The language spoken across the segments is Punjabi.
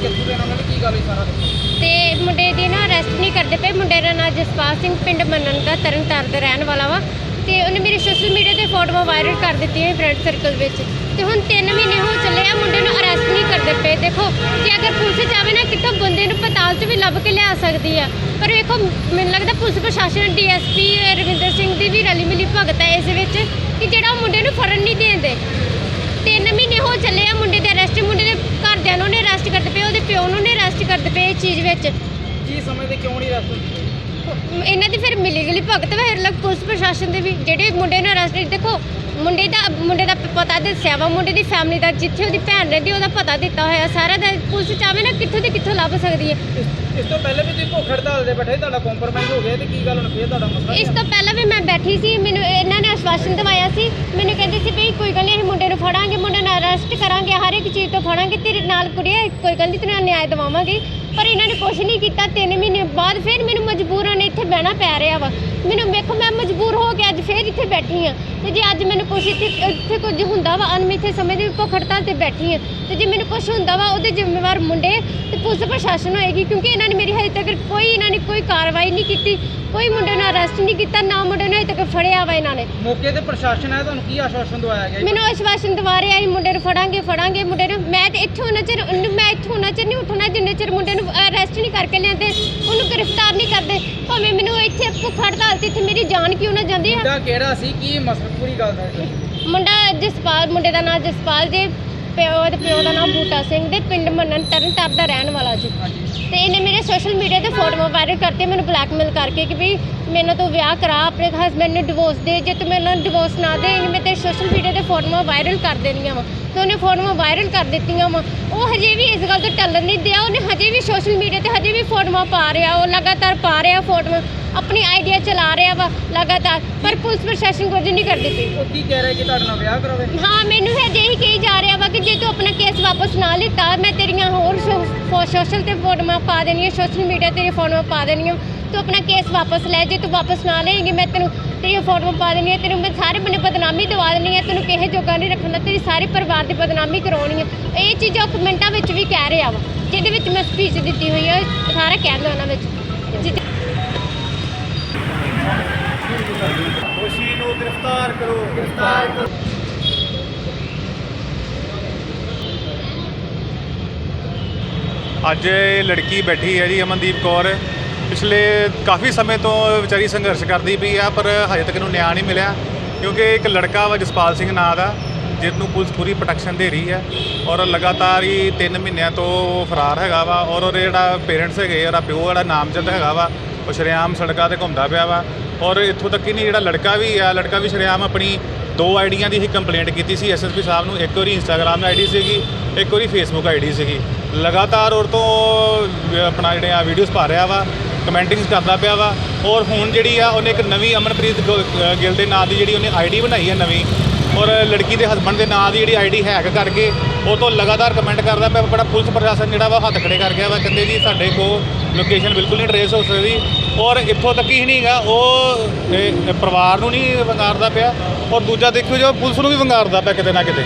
ਕਿੱਥੋਂ ਦੇ ਨਾਲ ਕੀ ਗੱਲ ਹੋਈ ਸਾਰਾ ਦੱਸੋ ਤੇ ਮੁੰਡੇ ਦੀ ਨਾ ਅਰੈਸਟ ਨਹੀਂ ਕਰਦੇ ਪਏ। ਮੁੰਡੇ ਦਾ ਨਾਂ ਜਸਪਾਲ ਸਿੰਘ, ਪਿੰਡ ਮੰਨਣ ਦਾ ਤਰਨਤਾਰਨ ਦਾ ਰਹਿਣ ਵਾਲਾ ਵਾ। ਤੇ ਉਹਨੇ ਮੇਰੇ ਸੋਸ਼ਲ ਮੀਡੀਆ ਤੇ ਫੋਟੋਆਂ ਵਾਇਰਲ ਕਰ ਦਿੱਤੀਆਂ ਫਰੈਂਡ ਸਰਕਲ ਵਿੱਚ। ਤੇ ਹੁਣ 3 ਮਹੀਨੇ ਹੋ ਚੱਲੇ ਆ, ਮੁੰਡੇ ਨੂੰ ਅਰੈਸਟ ਨਹੀਂ ਕਰਦੇ ਪਏ। ਦੇਖੋ, ਜੇ ਅਗਰ ਪੁਲਿਸ ਜਾਵੇ ਨਾ ਕਿਤੋਂ ਬੰਦੇ ਨੂੰ ਪਤਾਲ 'ਚ ਵੀ ਲੱਭ ਕੇ ਲਿਆ ਸਕਦੀ ਆ। ਪਰ ਵੇਖੋ, ਮੈਨੂੰ ਲੱਗਦਾ ਪੁਲਿਸ ਪ੍ਰਸ਼ਾਸਨ, ਡੀਐਸਪੀ, ਰਵਿੰਦਰ ਸਿੰਘ ਦੀ ਵੀ ਰਲੀ ਮਿਲੀ ਭਗਤ ਹੈ ਇਸ ਵਿੱਚ ਕਿ ਜਿਹੜਾ ਉਹ ਮੁੰਡੇ ਨੂੰ ਫੜਨ ਨਹੀਂ ਦੇਂਦੇ ਤਿੰਨ ਮਹੀਨੇ ਹੋ ਚੱਲੇ ਆ ਮੁੰਡੇ ਦੇ ਅਰੈਸਟ ਮੁੰਡੇ ਦੇ ਘਰਦਿਆਂ ਨੂੰ ਨੇ ਅਰੈਸਟ ਕਰਦੇ ਪਏ ਉਹਦੇ ਪਿਓ ਨੂੰ ਨੇ ਅਰੈਸਟ ਕਰਦੇ ਪਏ ਇਸ ਚੀਜ਼ ਵਿੱਚ। ਕੀ ਸਮਝਦੇ ਕਿਉਂ ਨਹੀਂ ਹੋਈ ਇਹਨਾਂ ਦੀ ਫਿਰ ਮਿਲੀ ਗਲੀ ਭਗਤ ਵਾ ਲੱਗ ਪੁਲਿਸ ਪ੍ਰਸ਼ਾਸਨ ਦੇ ਵੀ। ਜਿਹੜੇ ਮੁੰਡੇ ਨੂੰ ਅਰੈਸਟ ਦੇਖੋ ਮੁੰਡੇ ਦਾ ਮੁੰਡੇ ਦਾ ਪਤਾ ਦੱਸਿਆ ਵਾ ਮੁੰਡੇ ਦੀ ਫੈਮਿਲੀ ਦਾ ਜਿੱਥੇ ਉਹਦੀ ਭੈਣ ਰਹਿੰਦੀ ਉਹਦਾ ਪਤਾ ਦਿੱਤਾ ਹੋਇਆ। ਸਾਰਾ ਦਾ ਪੁਲਿਸ ਚਾਹਵੇ ਨਾ ਕਿੱਥੋਂ ਦੀ ਕਿੱਥੋਂ ਲੱਭ ਸਕਦੀ ਹੈ। ਇਸ- ਇਸ ਤੋਂ ਪਹਿਲੇ ਵੀ ਤੁਸੀਂ ਭੁੱਖ ਹੜਤਾਲ ਦੇ ਬੈਠੇ ਤੁਹਾਡਾ ਕੰਪਰਮਾਈਜ਼ ਹੋ ਗਿਆ ਤੇ ਕੀ ਗੱਲ ਹੁਣ ਫੇਰ ਤੁਹਾਡਾ ਮਸਲਾ ਇਸ ਤੋਂ ਪਹਿਲਾਂ ਵੀ ਮੈਂ ਬੈਠੀ ਸੀ ਮੈਨੂੰ ਇਹਨਾਂ ਨੇ ਆਸ਼ਵਾਸਨ ਦਵਾਇਆ ਸੀ। ਮੈਨੂੰ ਕਹਿੰਦੇ ਸੀ ਵੀ ਕੋਈ ਗੱਲ ਨਹੀਂ ਅਸੀਂ ਮੁੰਡੇ ਨੂੰ ਫੜਾਂਗੇ ਮੁੰਡੇ ਨੂੰ ਅਰੈਸਟ ਕਰਾਂਗੇ, ਹਰ ਇੱਕ ਚੀਜ਼ ਤੋਂ ਫੜਾਂਗੇ, ਤੇਰੇ ਨਾਲ ਕੁੜੀਏ, ਕੋਈ ਕਹਿੰਦੀ ਨਹੀਂ ਤੈਨੂੰ ਨਿਆਂ ਦਿਵਾਵਾਂਗੇ। ਪਰ ਇਹਨਾਂ ਨੇ ਕੁਝ ਨਹੀਂ ਕੀਤਾ, ਤਿੰਨ ਮਹੀਨੇ ਬਾਅਦ ਫਿਰ ਮੈਨੂੰ ਮਜਬੂਰਾਂ ਨੇ ਇੱਥੇ ਬਹਿਣਾ ਪੈ ਰਿਹਾ ਵਾ। ਮੈਨੂੰ ਵੇਖੋ ਮੈਂ ਮਜਬੂਰ ਹੋ ਕੇ ਅੱਜ ਫਿਰ ਇੱਥੇ ਬੈਠੀ ਆ ਤੇ ਜੇ ਅੱਜ ਮੈਨੂੰ ਕੁਝ ਇੱਥੇ ਇੱਥੇ ਕੁਝ ਹੁੰਦਾ ਵਾ ਅਨਮਿੱਥੇ ਸਮੇਂ ਦੀ ਭੁੱਖ ਹੜਤਾਲ ਤੇ ਬੈਠੀ ਆ ਤੇ ਜੇ ਮੈਨੂੰ ਕੁਝ ਹੁੰਦਾ ਵਾ ਉਹਦੇ ਜ਼ਿੰਮੇਵਾਰ ਮੁੰਡੇ ਤੇ ਪੁਲਿਸ ਪ੍ਰਸ਼ਾਸਨ ਹੋਏਗੀ ਕਿਉਂਕਿ ਇਹਨਾਂ ਨੇ ਮੇਰੀ ਹਜੇ ਤੱਕ ਕੋਈ ਇਹਨਾਂ ਨੇ ਕੋਈ ਕਾਰਵਾਈ ਨਹੀਂ ਕੀਤੀ ਕੋਈ ਮੁੰਡੇ ਨੂੰ ਅਰੈਸਟ ਨਹੀਂ ਕੀਤਾ ਨਾ ਮੁੰਡੇ ਨੂੰ ਹਜੇ ਤੱਕ ਫੜਿਆ ਵਾ ਇਹਨਾਂ ਨੇ। ਮੌਕੇ ਤੇ ਪ੍ਰਸ਼ਾਸਨ ਹੈ ਤੁਹਾਨੂੰ ਕੀ ਆਸ਼ਵਾਸਨ ਦਵਾਇਆ ਗਿਆ? ਮੈਨੂੰ ਆਸ਼ਵਾਸਨ ਦਵਾ ਰਿਹਾ ਸੀ ਮੁੰਡੇ ਨੂੰ ਫੜਾਂਗੇ ਫੜਾਂਗੇ ਮੁੰਡੇ ਨੂੰ। ਮੈਂ ਤੇ ਇੱਥੋਂ ਉਹਨਾਂ ਚਿਰ ਮੈਂ ਇੱਥੋਂ ਉਹਨਾਂ ਚਿਰ ਨਹੀਂ ਉੱਠਣਾ ਜਿੰਨੇ ਚਿਰ ਮੁੰਡੇ ਨੂੰ ਅਰੈਸਟ ਨਹੀਂ ਕਰਕੇ ਲਿਆਂਦੇ ਉਹਨੂੰ ਗ੍ਰਿਫਤਾਰ ਨਹੀਂ ਕਰਦੇ। ਭਾਵੇਂ ਮੈਨੂੰ ਇੱਥੇ ਭੁੱਖ ਹੜਤਾਲ ਤੇ ਇੱਥੇ ਮੇਰੀ ਜਾਨ ਕਿਉਂ ਨਾ ਜਾਂਦੀ ਆ? ਮੁੰਡਾ ਕਿਹੜਾ ਸੀ? ਕੀ ਮਸਲਾ ਪੂਰੀ ਗੱਲ ਦੱਸੋ ਮੁੰਡਾ ਜਸਪਾਲ ਮੁੰਡੇ ਦਾ ਨਾਮ ਜਸਪਾਲ ਜੇ ਪਿਓ ਦੇ ਪਿਓ ਦਾ ਨਾਮ ਬੂਟਾ ਸਿੰਘ ਦੇ ਪਿੰਡ ਮੰਨਣ ਤਰਨਤਾਰਨ ਦਾ ਰਹਿਣ ਵਾਲਾ ਜੀ। ਹਾਂਜੀ। ਤੇ ਇਹਨੇ ਮੇਰੇ ਸੋਸ਼ਲ ਮੀਡੀਆ ਤੇ ਫੋਟੋਆਂ ਵਾਇਰਲ ਕਰਤੇ ਮੈਨੂੰ ਬਲੈਕਮੇਲ ਕਰਕੇ ਕਿ ਵੀ ਮੈਨੂੰ ਤੂੰ ਵਿਆਹ ਕਰਾ ਆਪਣੇ ਹਸਬੰਡ ਨੂੰ ਡਿਵੋਰਸ ਦੇ ਜੇ ਤੂੰ ਮੈਨੂੰ ਡਿਵੋਰਸ ਨਾ ਮੈਂ ਤੇ ਸੋਸ਼ਲ ਮੀਡੀਆ ਤੇ ਫੋਟੋਆਂ ਵਾਇਰਲ ਕਰ ਦੇਣੀਆਂ ਵਾ। ਤੇ ਉਹਨੇ ਫੋਟੋਆਂ ਵਾਇਰਲ ਕਰ ਦਿੱਤੀਆਂ ਵਾ। ਉਹ ਹਜੇ ਵੀ ਇਸ ਗੱਲ ਤੋਂ ਟੱਲਣ ਨਹੀਂ ਦਿਆ। ਉਹਨੇ ਹਜੇ ਵੀ ਸੋਸ਼ਲ ਮੀਡੀਆ ਤੇ ਹਜੇ ਵੀ ਫੋਟੋਆਂ ਪਾ ਰਿਹਾ। ਉਹ ਲਗਾਤਾਰ ਪਾ ਰਿਹਾ ਫੋਟੋਆਂ। ਆਪਣੀ ਆਈਡੀਆ ਚਲਾ ਰਿਹਾ ਵਾ ਲਗਾਤਾਰ। ਪਰ ਪੁਲਿਸ ਪ੍ਰਸ਼ਾਸਨ ਕੁਝ ਨਹੀਂ ਕਰਦੀ ਪਈ। ਉਹ ਕੀ ਕਹਿ ਰਿਹਾ ਕਿ ਤੁਹਾਡੇ ਨਾਲ ਵਿਆਹ ਕਰਾਵੇ? ਹਾਂ ਮੈਨੂੰ ਹਜੇ ਹੀ ਕਹੀ ਜਾ ਰਿਹਾ ਵਾ ਕਿ ਜੇ ਤੂੰ ਆਪਣਾ ਕੇਸ ਵਾਪਸ ਨਾ ਲਿੱਤਾ ਮੈਂ ਤੇਰੀਆਂ ਹੋਰ ਸੋਸ਼ਲ ਤੇ ਫੋਟੋਆਂ ਪਾ ਦੇਣੀਆਂ ਸੋਸ਼ਲ ਮੀਡੀਆ ਤੇਰੀ ਫੋਟੋਆਂ ਪਾ ਦੇਣੀਆਂ। ਤੂੰ ਆਪਣਾ ਕੇਸ ਵਾਪਸ ਲੈ ਜੇ ਤੂੰ ਵਾਪਸ ਨਾ ਲਏਂਗੀ ਮੈਂ ਤੈਨੂੰ ਤੇਰੀਆਂ ਫੋਟੋਆਂ ਪਾ ਦੇਣੀਆਂ ਤੈਨੂੰ ਮੈਂ ਸਾਰੇ ਬੰਨੇ ਬਦਨਾਮੀ ਦਵਾ ਦੇਣੀ ਹੈ ਤੈਨੂੰ ਕਿਸੇ ਜੋਗਾ ਨਹੀਂ ਰੱਖਣਾ ਤੇਰੀ ਸਾਰੇ ਪਰਿਵਾਰ ਦੀ ਬਦਨਾਮੀ ਕਰਾਉਣੀ ਹੈ। ਇਹ ਚੀਜ਼ਾਂ ਉਹ ਕਮੈਂਟਾਂ ਵਿੱਚ ਵੀ ਕਹਿ ਰਿਹਾ ਵਾ ਜਿਹਦੇ ਵਿੱਚ ਮੈਂ ਸਪੀਚ ਦਿੱਤੀ ਹੋਈ ਹੈ ਸਾਰਾ ਕਹਿ ਦਿਓ ਉਹਨਾਂ ਵਿੱਚ। ਜਿੱਥੇ ਦੋਸ਼ੀ ਨੂੰ ਗ੍ਰਿਫਤਾਰ ਕਰੋ। ਗ੍ਰਿਫਤਾਰ ਕਰੋ। ਅੱਜ ਇਹ ਲੜਕੀ ਬੈਠੀ ਹੈ ਜੀ ਅਮਨਦੀਪ ਕੌਰ। ਪਿਛਲੇ ਕਾਫੀ ਸਮੇਂ ਤੋਂ ਵਿਚਾਰੀ ਸੰਘਰਸ਼ ਕਰਦੀ ਪਈ ਆ, ਪਰ ਹਜੇ ਤੱਕ ਇਹਨੂੰ ਨਿਆਂ ਨਹੀਂ ਮਿਲਿਆ, ਕਿਉਂਕਿ ਇੱਕ ਲੜਕਾ ਵਾ ਜਸਪਾਲ ਸਿੰਘ ਨਾਂ ਦਾ, ਜਿਹਨੂੰ ਪੁਲਿਸ ਪੂਰੀ ਪ੍ਰੋਟੈਕਸ਼ਨ ਦੇ ਰਹੀ ਹੈ ਔਰ ਲਗਾਤਾਰ ਹੀ 3 ਮਹੀਨਿਆਂ ਤੋਂ ਉਹ ਫਰਾਰ ਹੈਗਾ ਵਾ, ਔਰ ਉਹਦੇ ਜਿਹੜਾ ਪੇਰੈਂਟਸ ਹੈਗੇ ਉਹਦਾ ਪਿਓ ਜਿਹੜਾ ਨਾਮਜ਼ਦ ਹੈਗਾ ਵਾ, ਉਹ ਸ਼ਰੇਆਮ ਸੜਕਾਂ ਤੇ ਘੁੰਮਦਾ ਪਿਆ ਵਾ, ਔਰ ਇੱਥੋਂ ਤੱਕ ਹੀ ਨਹੀਂ, ਜਿਹੜਾ ਲੜਕਾ ਵੀ ਆ, ਲੜਕਾ ਵੀ ਸ਼ਰੇਆਮ ਆਪਣੀ ਦੋ ਆਈਡੀਆਂ ਦੀ ਹੀ ਕੰਪਲੇਂਟ ਕੀਤੀ ਸੀ ਐਸਐਸਪੀ ਸਾਹਿਬ ਨੂੰ, ਇੱਕ ਵਾਰੀ ਇੰਸਟਾਗ੍ਰam ਆਈਡੀ ਸੀਗੀ, ਇੱਕ ਵਾਰੀ ਫੇਸਬੁੱਕ ਆਈਡੀ ਸੀਗੀ, ਲਗਾਤਾਰ ਔਰ ਤੋਂ ਆਪਣਾ ਜਿਹੜੇ ਆ ਵੀਡੀਓਜ਼ ਪਾ ਰਿਹਾ ਵਾ ਕਮੈਂਟਿੰਗਸ ਕਰਦਾ ਪਿਆ ਵਾ। ਔਰ ਹੁਣ ਜਿਹੜੀ ਆ, ਉਹਨੇ ਇੱਕ ਨਵੀਂ ਅਮਨਪ੍ਰੀਤ ਗੋ- ਗਿੱਲ ਦੇ ਨਾਂ ਦੀ ਜਿਹੜੀ ਉਹਨੇ ਆਈਡੀ ਬਣਾਈ ਹੈ ਨਵੀਂ। ਔਰ ਲੜਕੀ ਦੇ ਹਸਬੰਡ ਦੇ ਨਾਂ ਦੀ ਜਿਹੜੀ ਆਈਡੀ ਹੈਕ ਕਰਕੇ ਉਹ ਤੋਂ ਲਗਾਤਾਰ ਕਮੈਂਟ ਕਰਦਾ ਪਿਆ। ਬੜਾ ਪੁਲਿਸ ਪ੍ਰਸ਼ਾਸਨ ਜਿਹੜਾ ਵਾ ਹੱਥ ਖੜੇ ਕਰ ਗਿਆ ਵਾ। ਕਹਿੰਦੇ ਜੀ ਸਾਡੇ ਕੋਲ ਲੋਕੇਸ਼ਨ ਬਿਲਕੁਲ ਨਹੀਂ ਟਰੇਸ ਹੋ ਸਕਦੀ। ਔਰ ਇੱਥੋਂ ਤੱਕ ਹੀ ਨਹੀਂਗਾ, ਉਹ, ਇਹ ਪਰਿਵਾਰ ਨੂੰ ਨਹੀਂ ਵੰਗਾਰਦਾ ਪਿਆ। ਔਰ ਦੂਜਾ ਦੇਖਿਓ ਜੋ, ਪੁਲਿਸ ਨੂੰ ਵੀ ਵੰਗਾਰਦਾ ਪਿਆ ਕਿਤੇ ਨਾ ਕਿਤੇ।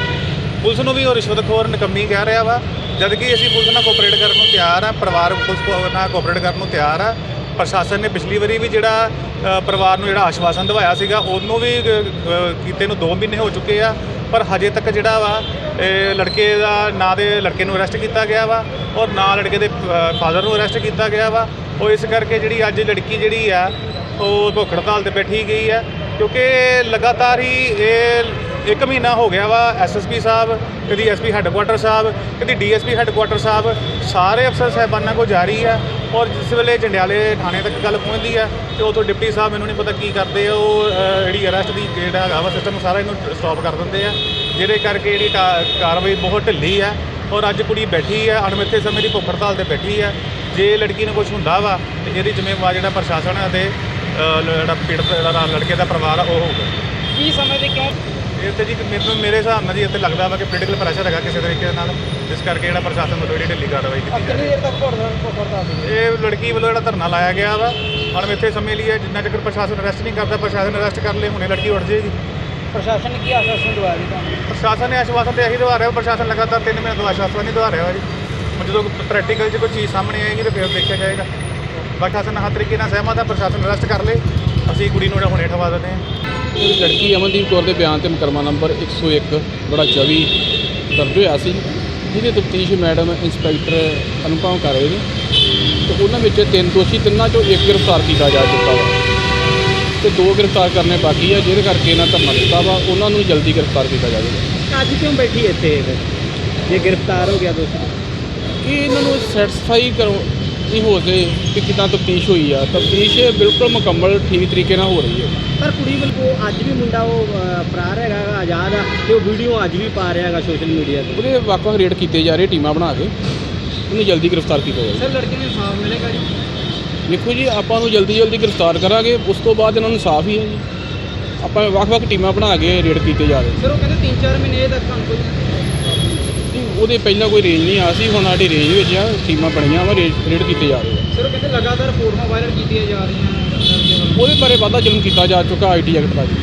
ਪੁਲਿਸ ਨੂੰ ਵੀ ਉਹ ਰਿਸ਼ਵਤਖੋਰ ਨਿਕੰਮੀ ਕਹਿ ਰਿਹਾ ਵਾ। ਜਦ ਕਿ ਅਸੀਂ ਪੁਲਿਸ ਨਾਲ ਕੋਆਪਰੇਟ ਕਰਨ ਨੂੰ ਤਿਆਰ ਆ, ਪਰਿਵਾਰ ਪੁਲਿਸ ਕੋ ਨਾਲ ਕੋਆਪਰੇਟ ਕਰਨ ਨੂੰ ਤਿਆਰ ਆ ਪ੍ਰਸ਼ਾਸਨ ਨੇ ਪਿਛਲੀ ਵਾਰੀ ਵੀ ਜਿਹੜਾ ਪਰਿਵਾਰ ਨੂੰ ਜਿਹੜਾ ਆਸ਼ਵਾਸਨ ਦਵਾਇਆ ਸੀਗਾ ਉਹਨੂੰ ਵੀ ਅ, ਕੀਤੇ ਨੂੰ 2 ਮਹੀਨੇ ਹੋ ਚੁੱਕੇ ਆ ਪਰ ਹਜੇ ਤੱਕ ਜਿਹੜਾ ਵਾ ਲੜਕੇ ਦਾ ਨਾਂ ਦੇ ਲੜਕੇ ਨੂੰ ਅਰੈਸਟ ਕੀਤਾ ਗਿਆ ਵਾ ਔਰ ਨਾਂ ਲੜਕੇ ਦੇ ਫਾਦਰ ਨੂੰ ਅਰੈਸਟ ਕੀਤਾ ਗਿਆ ਵਾ। ਉਹ ਇਸ ਕਰਕੇ ਜਿਹੜੀ ਅੱਜ ਲੜਕੀ ਜਿਹੜੀ ਆ ਉਹ ਭੁੱਖ ਹੜਤਾਲ ਤੇ ਬੈਠੀ ਗਈ ਆ ਕਿਉਂਕਿ ਲਗਾਤਾਰ ਹੀ ਇਹ ਇੱਕ ਮਹੀਨਾ ਹੋ ਗਿਆ ਵਾ ਐਸਐਸਪੀ ਸਾਹਿਬ, ਕਦੀ ਐਸਪੀ ਹੈੱਡਕੁਆਟਰ ਸਾਹਿਬ, ਕਦੀ ਡੀਐਸਪੀ ਹੈੱਡਕੁਆਟਰ ਸਾਹਿਬ, ਸਾਰੇ ਅਫਸਰ ਸਾਹਿਬਾਨਾਂ ਕੋ ਜਾਰੀ ਹੈ ਔਰ ਜਿਸ ਵੇਲੇ ਜੰਡਿਆਲੇ ਥਾਣੇ ਤੱਕ ਗੱਲ ਪਹੁੰਚਦੀ ਹੈ ਤੇ ਉਥੋਂ ਡਿਪਟੀ ਸਾਹਿਬ ਮੈਨੂੰ ਨਹੀਂ ਪਤਾ ਕੀ ਕਰਦੇ ਆ, ਉਹ ਜਿਹੜੀ ਅਰੈਸਟ ਦੀ ਜਿਹੜਾ ਹੈਗਾ ਵਾ ਸਿਸਟਮ ਸਾਰਾ ਇਹਨੂੰ ਸਟਾਪ ਕਰ ਦਿੰਦੇ ਆ, ਜਿਹਦੇ ਕਰਕੇ ਜਿਹੜੀ ਕਾ- ਕਾਰਵਾਈ ਬਹੁਤ ਢਿੱਲੀ ਹੈ ਔਰ ਅੱਜ ਕੁੜੀ ਬੈਠੀ ਹੈ ਅਣਮਿੱਥੇ ਸਮੇਂ ਦੀ ਭੁੱਖ ਹੜਤਾਲ ਤੇ ਬੈਠੀ ਹੈ ਜੇ ਲੜਕੀ ਨੂੰ ਕੁਝ ਹੁੰਦਾ ਵਾ ਤੇ ਇਹਦੀ ਜ਼ਿੰਮੇਵਾਰ ਜਿਹੜਾ ਪ੍ਰਸ਼ਾਸਨ ਅਤੇ ਜਿਹੜਾ ਪੀੜਤ, ਜਿਹੜਾ ਲੜਕੇ ਦਾ ਪਰਿਵਾਰ ਆ, ਉਹ ਹੋਊਗਾ। ਕੀ ਸਮੇਂ ਸਮਝਦੇ ਕਿਉਂ ਇਹ ਤੇ ਜੀ ਮੈਨੂੰ ਮੇਰੇ ਹਿਸਾਬ ਨਾਲ ਜੀ ਇੱਥੇ ਲੱਗਦਾ ਵਾ ਕਿ ਪੋਲੀਟੀਕਲ ਪ੍ਰੈਸ਼ਰ ਹੈਗਾ ਕਿਸੇ ਤਰੀਕੇ ਨਾਲ। ਜਿਸ ਕਰਕੇ ਜਿਹੜਾ ਪ੍ਰਸ਼ਾਸਨ ਵੱਲੋਂ ਜਿਹੜੀ ਢਿੱਲੀ ਕਾਰਵਾਈ ਕੀਤੀ ਜਾ ਕਿੰਨੀ ਰਹੀ ਹੈ। ਇਹ ਲੜਕੀ ਵੱਲੋਂ ਜਿਹੜਾ ਧਰਨਾ ਲਾਇਆ ਗਿਆ ਵਾ ਅਣਮਿੱਥੇ ਸਮੇਂ ਲਈ ਹੈ ਜਿੰਨਾ ਚਿਰ ਪ੍ਰਸ਼ਾਸਨ ਅਰੈਸਟ ਨਹੀਂ ਕਰਦਾ ਪ੍ਰਸ਼ਾਸਨ ਅਰੈਸਟ ਕਰ ਲੇ ਹੁਣੇ ਲੜਕੀ ਉੱਠ ਜਾਏਗੀ। ਪ੍ਰਸ਼ਾਸਨ ਨੇ ਕੀ ਆਸ਼ਵਾਸਨ ਦਵਾਇਆ ਜੀ ਤੁਹਾਨੂੰ? ਪ੍ਰਸ਼ਾਸਨ ਨੇ ਆਸ਼ਵਾਸਨ ਤੇ ਇਹੀ ਦਵਾ ਰਿਹਾ ਪ੍ਰਸ਼ਾਸਨ ਲਗਾਤਾਰ 3 ਮਹੀਨੇ ਤੋਂ ਆਸ਼ਵਾਸਨ ਨਹੀਂ ਦਵਾ ਰਿਹਾ ਜੀ। ਹੁਣ ਜਦੋਂ ਪ੍ਰੈਕਟੀਕਲ 'ਚ ਕੋਈ ਚੀਜ਼ ਸਾਹਮਣੇ ਆਏਗੀ ਤਾਂ ਫਿਰ ਦੇਖਿਆ ਜਾਏਗਾ। ਬਾਕੀ ਹਾਸਨ ਹਰ ਤਰੀਕੇ ਨਾਲ ਸਹਿਮਤ ਹੈ ਪ੍ਰਸ਼ਾਸਨ ਅਰੈਸਟ ਕਰ ਲੇ ਅਸੀਂ ਕੁੜੀ ਨੂੰ ਜਿਹੜਾ ਹੁਣੇ ਠਵਾ ਦਿੰਦੇ ਹਾਂ। ਇਹ ਲੜਕੀ ਅਮਨਦੀਪ ਕੌਰ ਦੇ ਬਿਆਨ ਤੇ ਮੁਕੱਦਮਾ ਨੰਬਰ 101 ਬੜਾ 24 ਦਰਜ ਹੋਇਆ ਸੀ ਜਿਹਦੇ ਤਫਤੀਸ਼ ਮੈਡਮ ਇੰਸਪੈਕਟਰ ਅਨੁਪਮ ਕਰ ਰਹੇ ਨੇ। ਤੇ ਉਹਨਾਂ ਵਿੱਚ ਤਿੰਨ ਦੋਸ਼ੀ ਤਿੰਨਾਂ ਚੋਂ ਇੱਕ ਗ੍ਰਿਫਤਾਰ ਕੀਤਾ ਜਾ ਚੁੱਕਾ ਵਾ। ਤੇ ਦੋ ਗ੍ਰਿਫਤਾਰ ਕਰਨੇ ਬਾਕੀ ਆ ਜਿਹਦੇ ਕਰਕੇ ਇਹਨਾਂ ਧਰਨਾ ਦਿੱਤਾ ਵਾ। ਉਹਨਾਂ ਨੂੰ ਜਲਦੀ ਗ੍ਰਿਫਤਾਰ ਕੀਤਾ ਜਾਵੇਗਾ ਅੱਜ ਕਿਉਂ ਬੈਠੀ ਇੱਥੇ ਜੇ ਗ੍ਰਿਫਤਾਰ ਹੋ ਗਿਆ ਦੋਸ਼ੀ। ਕਿ ਇਹਨਾਂ ਨੂੰ ਸੈਟੀਸਫਾਈ ਕਰੋ ਨਹੀਂ ਹੋ ਜੇ ਕਿ ਕਿਦਾਂ ਤਫਤੀਸ਼ ਹੋਈ ਆ। ਤਫਤੀਸ਼ ਬਿਲਕੁਲ ਮੁਕੰਮਲ ਠੀਕ ਤਰੀਕੇ ਨਾਲ ਹੋ ਰਹੀ ਹੈ। ਪਰ ਕੁੜੀ ਵੱਲੋਂ ਅੱਜ ਵੀ ਮੁੰਡਾ ਉਹ ਫਰਾਰ ਹੈਗਾ ਆਜ਼ਾਦ ਆ ਤੇ ਉਹ ਵੀਡੀਓ ਅੱਜ ਵੀ ਪਾ ਰਿਹਾ ਹੈਗਾ ਸੋਸ਼ਲ ਮੀਡੀਆ ਤੇ। ਉਹਦੇ ਵੱਖ-ਵੱਖ ਰੇਡ ਕੀਤੇ ਜਾ ਰਹੇ ਟੀਮਾਂ ਬਣਾ ਕੇ। ਉਹਨੂੰ ਜਲਦੀ ਗ੍ਰਿਫਤਾਰ ਕੀਤਾ ਜਾਵੇ ਸਰ ਲੜਕੀ ਨੂੰ ਇਨਸਾਫ ਮਿਲੇਗਾ ਜੀ? ਦੇਖੋ ਜੀ ਆਪਾਂ ਨੂੰ ਜਲਦੀ ਜਲਦੀ ਗ੍ਰਿਫਤਾਰ ਕਰਾਂਗੇ। ਉਸ ਤੋਂ ਬਾਅਦ ਇਹਨਾਂ ਨੂੰ ਸਾਫ਼ ਹੀ ਹੈ ਜੀ। ਆਪਾਂ ਵੱਖ-ਵੱਖ ਟੀਮਾਂ ਬਣਾ ਕੇ ਰੇਡ ਕੀਤੇ ਜਾ ਰਹੇ। ਸਰ ਉਹ ਕਹਿੰਦੇ 3-4 ਮਹੀਨੇ ਤੱਕ ਤੁਹਾਨੂੰ ਕੋਈ ਨਹੀਂ, ਉਹਦੇ ਪਹਿਲਾਂ ਕੋਈ ਰੇਂਜ ਨਹੀਂ ਆ ਸੀ ਹੁਣ ਸਾਡੀ ਰੇਂਜ ਵਿੱਚ ਆ ਟੀਮਾਂ ਬਣੀਆਂ ਵਾ ਰੇਡ ਕੀਤੇ ਜਾ ਰਹੇ ਆ। ਸਰ ਕਹਿੰਦੇ ਲਗਾਤਾਰ ਫੋਟੋਆਂ ਵਾਇਰਲ ਕੀਤੀਆਂ ਜਾ ਰਹੀਆਂ ਉਹਦੇ ਬਾਰੇ ਵਾਧਾ ਜਲਮ ਕੀਤਾ ਜਾ ਚੁੱਕਾ ਆਈਟੀ ਐਕਟ ਦਾ ਜੀ